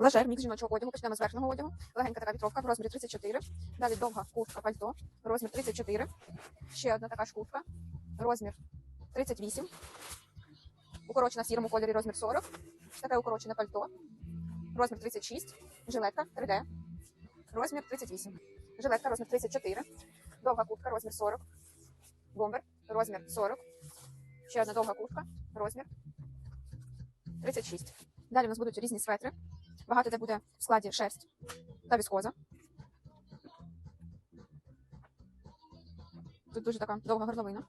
Лажер, мікс жіночого одягу, почнемо з верхнього одягу. Легенька така вітровка в розмірі 34. Далі довга куртка пальто, розмір 34. Ще одна така ж куртка, розмір 38. Укорочена в сірому кольорі розмір 40. Таке укорочене пальто, розмір 36. Жилетка 3D, розмір 38. Жилетка розмір 34. Довга куртка, розмір 40. Бомбер, розмір 40. Ще одна довга куртка, розмір 36. Далі у нас будуть різні светри. Багато де буде в складі шерсть та віскоза. Тут дуже така довга горловина.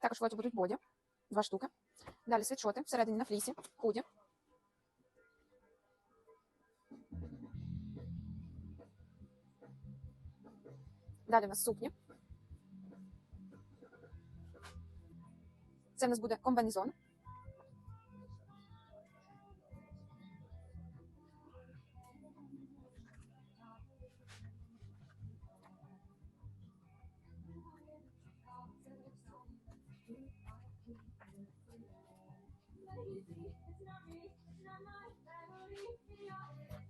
Також в будуть боді, два штуки. Далі світшоти всередині на флісі, худі. Далі у нас сукні. Це в нас буде комбінезон.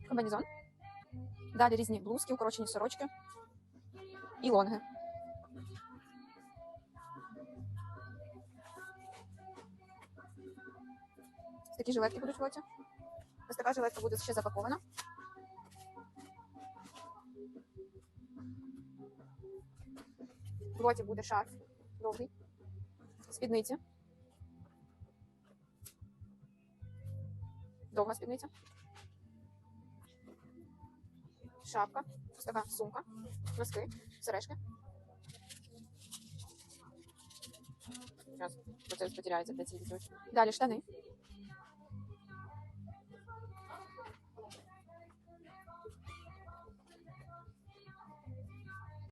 Комбінезон. Далі різні блузки, укорочені сорочки і лонги. Такі жилетки будуть в лоті. Ось така жилетка буде ще запакована. В лоті буде шарф довгий, спідниці. Довга спідниця. Шапка, ось така сумка, носки, сережки. Зараз процес потеряється для цієї діточки. Далі штани.